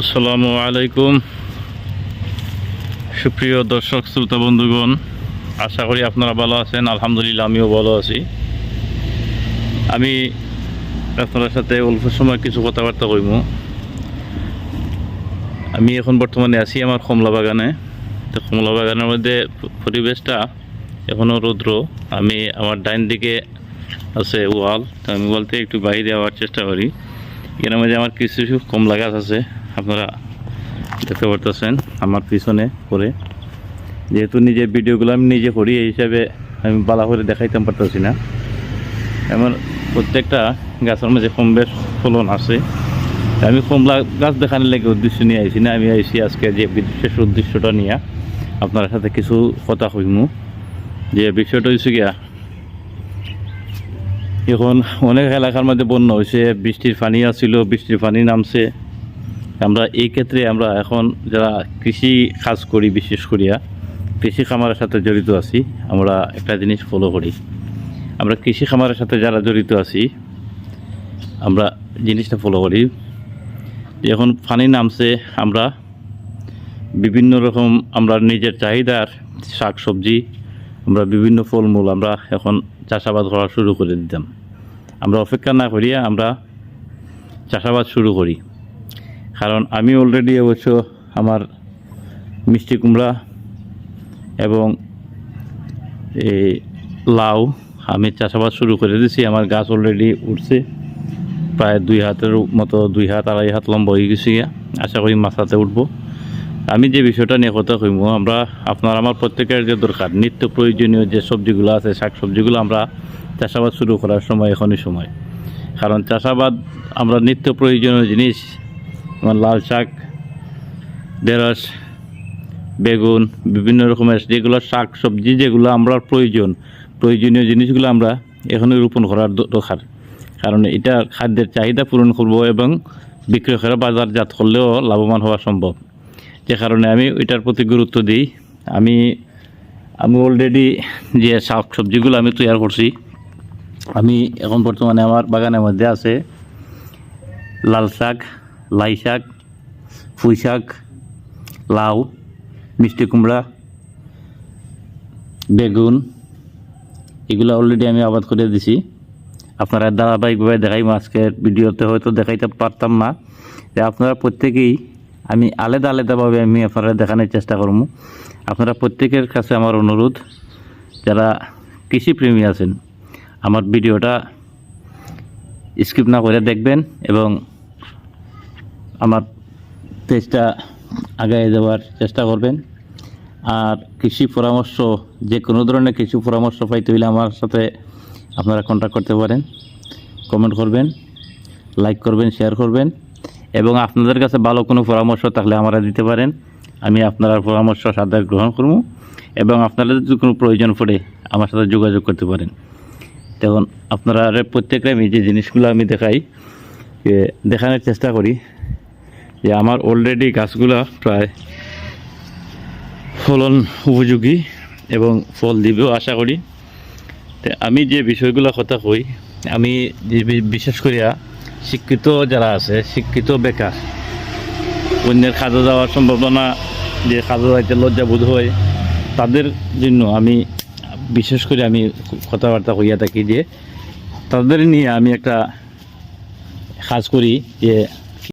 আসসালামু আলাইকুম। সুপ্রিয় দর্শক, শ্রোতা, বন্ধুগণ, আশা করি আপনারা ভালো আছেন। আলহামদুলিল্লাহ, আমিও ভালো আছি। আমি আপনার সাথে অল্প সময় কিছু কথাবার্তা কইব আমি এখন বর্তমানে আছি আমার কমলা বাগানে। তো কমলা বাগানের মধ্যে পরিবেশটা এখনও রৌদ্র। আমি আমার ডাইন দিকে আছে ওয়াল। তো আমি বলতে একটু বাইরে যাওয়ার চেষ্টা করি। এর মধ্যে আমার কিছু কিছু কমলা গাছ আছে, আপনারা দেখতে পারতেছেন আমার পিছনে করে যেহেতু নিজের ভিডিওগুলো আমি নিজে করি, এই হিসাবে আমি বালা করে দেখাইতে পারতেছি না। আমার প্রত্যেকটা গাছের মাঝে কম বেশ ফলন আছে। আমি কমলা গাছ দেখানোর লেগে উদ্দেশ্য নিয়ে আইছি না, আমি আইছি আজকে যে বিশেষ উদ্দেশ্যটা নিয়ে। আপনার সাথে কিছু কথা কইমু। যে বিষয়টা হয়েছে গিয়া এখন অনেক এলাকার মধ্যে বন্যা হয়েছে, বৃষ্টির পানি আসছিল বৃষ্টির পানি নামছে। আমরা এই ক্ষেত্রে আমরা এখন যারা কৃষি কাজ করি, বিশেষ করিয়া, কৃষি খামারের সাথে জড়িত আছি, আমরা একটা জিনিস ফলো করি। আমরা কৃষি খামারের সাথে যারা জড়িত আছি, আমরা জিনিসটা ফলো করি। এখন পানি নামছে, আমরা বিভিন্ন রকম আমরা নিজের চাহিদার শাক সবজি আমরা বিভিন্ন ফলমূল আমরা এখন চাষাবাদ করা শুরু করে দিতাম। আমরা অপেক্ষা না করিয়া আমরা চাষাবাদ শুরু করি। কারণ আমি অলরেডি অবশ্য আমার মিষ্টি কুমড়া এবং এই লাউ আমি চাষাবাদ শুরু করে দিয়েছি আমার গাছ অলরেডি উঠছে। প্রায় দুই হাতের মতো, দুই হাত, আড়াই হাত লম্বা হয়ে গেছে। আশা করি মাথাতে উঠবো। আমি যে বিষয়টা নিয়ে কথা কইব আমরা আপনার, আমার প্রত্যেকের যে দরকার, নিত্য প্রয়োজনীয় যে সবজিগুলো আছে শাক সবজিগুলো আমরা চাষাবাদ শুরু করার সময়, এখনই সময়। কারণ চাষাবাদ, আমরা নিত্য প্রয়োজনীয় জিনিস, যেমন লাল শাক, ঢেঁড়স, বেগুন, বিভিন্ন রকমের যেগুলো শাক সবজি যেগুলো আমরা প্রয়োজন, প্রয়োজনীয় জিনিসগুলো আমরা এখনই রোপণ করার দরকার। কারণ এটা খাদ্যের চাহিদা পূরণ করব এবং বিক্রেতারা বাজারজাত করলেও লাভবান হওয়া সম্ভব। যে কারণে আমি ওইটার প্রতি গুরুত্ব দিই। আমি আমি অলরেডি যে শাক সবজিগুলো আমি তৈরি করছি, আমি এখন বর্তমানে আমার বাগানের মধ্যে আছে লাল শাক, লাই শাক, পুঁই শাক, লাউ, মিষ্টি কুমড়া, বেগুন, এগুলো অলরেডি আমি আবাদ করে দিছি। আপনারা ধারাবাহিকভাবে দেখাই আজকের ভিডিওতে হয়তো দেখাইতে পারতাম না। যে আপনারা প্রত্যেকেই আমি আলাদা আলাদাভাবে আমি আপনারা দেখানোর চেষ্টা করব। আপনারা প্রত্যেকের কাছে আমার অনুরোধ, যারা কৃষিপ্রেমী আছেন, আমার ভিডিওটা স্কিপ না করে দেখবেন এবং আমার পেজটা আগায় যাওয়ার চেষ্টা করবেন। আর কৃষি পরামর্শ, যে কোনো ধরনের কৃষি পরামর্শ পাইতে হইলে আমার সাথে আপনারা কন্ট্যাক্ট করতে পারেন। কমেন্ট করবেন লাইক করবেন শেয়ার করবেন। এবং আপনাদের কাছে ভালো কোনো পরামর্শ থাকলে আমরা দিতে পারেন। আমি আপনার পরামর্শ সাথে গ্রহণ করব এবং আপনাদের যদি কোনো প্রয়োজন পড়ে আমার সাথে যোগাযোগ করতে পারেন। তখন আপনারা প্রত্যেকটা আমি যে জিনিসগুলো আমি দেখাই দেখানোর চেষ্টা করি যে আমার অলরেডি গাছগুলা প্রায় ফলন উপযোগী এবং ফল দিবেও আশা করি। আমি যে বিষয়গুলো কথা কই, আমি বিশেষ করিয়া শিক্ষিত যারা আছে, শিক্ষিত বেকার। অন্যের কাজে যাওয়ার সম্ভাবনা, যে কাজে যাইতে লজ্জা বোধ হয়, তাদের জন্য আমি, বিশেষ করে আমি কথাবার্তা হইয়া থাকি যে, তাদের নিয়ে আমি একটা কাজ করি যে